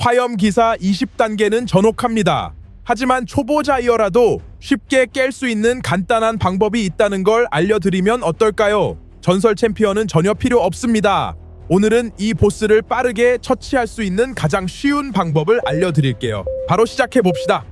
화염 기사 20단계는 전혹합니다. 하지만 초보자이어라도 쉽게 깰 수 있는 간단한 방법이 있다는 걸 알려드리면 어떨까요? 전설 챔피언은 전혀 필요 없습니다. 오늘은 이 보스를 빠르게 처치할 수 있는 가장 쉬운 방법을 알려드릴게요. 바로 시작해 봅시다.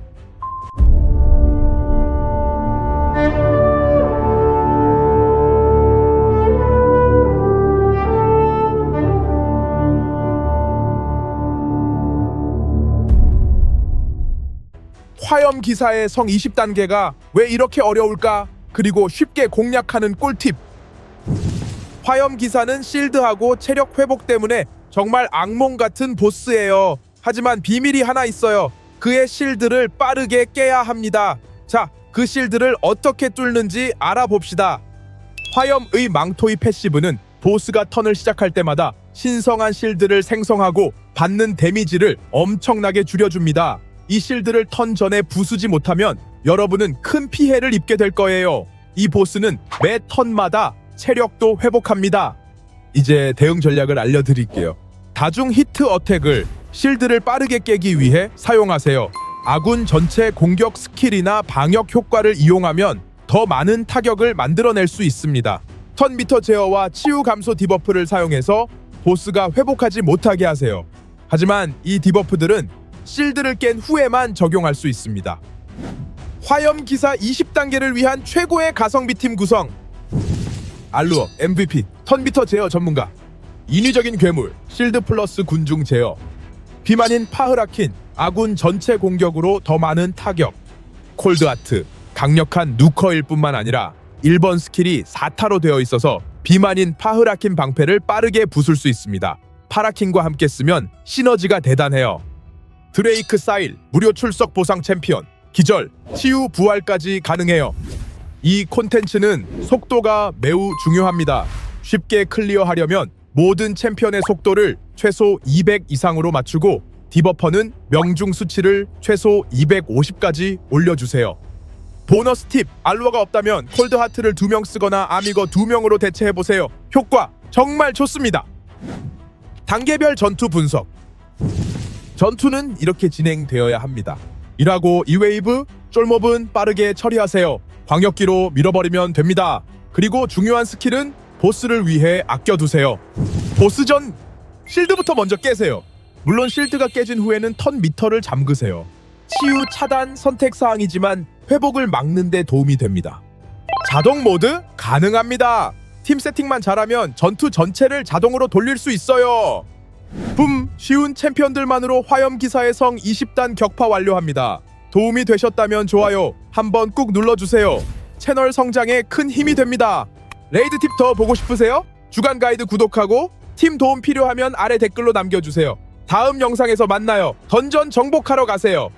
화염 기사의 성 20단계가 왜 이렇게 어려울까? 그리고 쉽게 공략하는 꿀팁. 화염 기사는 실드하고 체력 회복 때문에 정말 악몽 같은 보스예요. 하지만 비밀이 하나 있어요. 그의 실드를 빠르게 깨야 합니다. 자, 그 실드를 어떻게 뚫는지 알아봅시다. 화염의 망토의 패시브는 보스가 턴을 시작할 때마다 신성한 실드를 생성하고 받는 데미지를 엄청나게 줄여줍니다. 이 실드를 턴 전에 부수지 못하면 여러분은 큰 피해를 입게 될 거예요. 이 보스는 매 턴마다 체력도 회복합니다. 이제 대응 전략을 알려드릴게요. 다중 히트 어택을 실드를 빠르게 깨기 위해 사용하세요. 아군 전체 공격 스킬이나 방역 효과를 이용하면 더 많은 타격을 만들어낼 수 있습니다. 턴 미터 제어와 치유 감소 디버프를 사용해서 보스가 회복하지 못하게 하세요. 하지만 이 디버프들은 실드를 깬 후에만 적용할 수 있습니다. 화염 기사 20단계를 위한 최고의 가성비 팀 구성. 알루어 MVP 턴비터 제어 전문가. 인위적인 괴물 실드 플러스 군중 제어. 비만인 파흐라킨 아군 전체 공격으로 더 많은 타격. 콜드하트 강력한 누커일 뿐만 아니라 1번 스킬이 4타로 되어 있어서 비만인 파흐라킨 방패를 빠르게 부술 수 있습니다. 파라킨과 함께 쓰면 시너지가 대단해요. 드레이크 사일 무료 출석 보상 챔피언 기절 치유 부활까지 가능해요. 이 콘텐츠는 속도가 매우 중요합니다. 쉽게 클리어하려면 모든 챔피언의 속도를 최소 200 이상으로 맞추고 디버퍼는 명중 수치를 최소 250까지 올려주세요. 보너스 팁 알로가 없다면 콜드 하트를 두명 쓰거나 아미거 두 명으로 대체해 보세요. 효과 정말 좋습니다. 단계별 전투 분석 전투는 이렇게 진행되어야 합니다. 이라고 이 웨이브 쫄몹은 빠르게 처리하세요. 광역기로 밀어버리면 됩니다. 그리고 중요한 스킬은 보스를 위해 아껴두세요. 보스전 실드부터 먼저 깨세요. 물론 실드가 깨진 후에는 턴 미터를 잠그세요. 치유 차단 선택 사항이지만 회복을 막는 데 도움이 됩니다. 자동 모드 가능합니다. 팀 세팅만 잘하면 전투 전체를 자동으로 돌릴 수 있어요. 붐! 쉬운 챔피언들만으로 화염 기사의 성 20단 격파 완료합니다. 도움이 되셨다면 좋아요 한번 꾹 눌러주세요. 채널 성장에 큰 힘이 됩니다. 레이드 팁 더 보고 싶으세요? 주간 가이드 구독하고 팀 도움 필요하면 아래 댓글로 남겨주세요. 다음 영상에서 만나요. 던전 정복하러 가세요.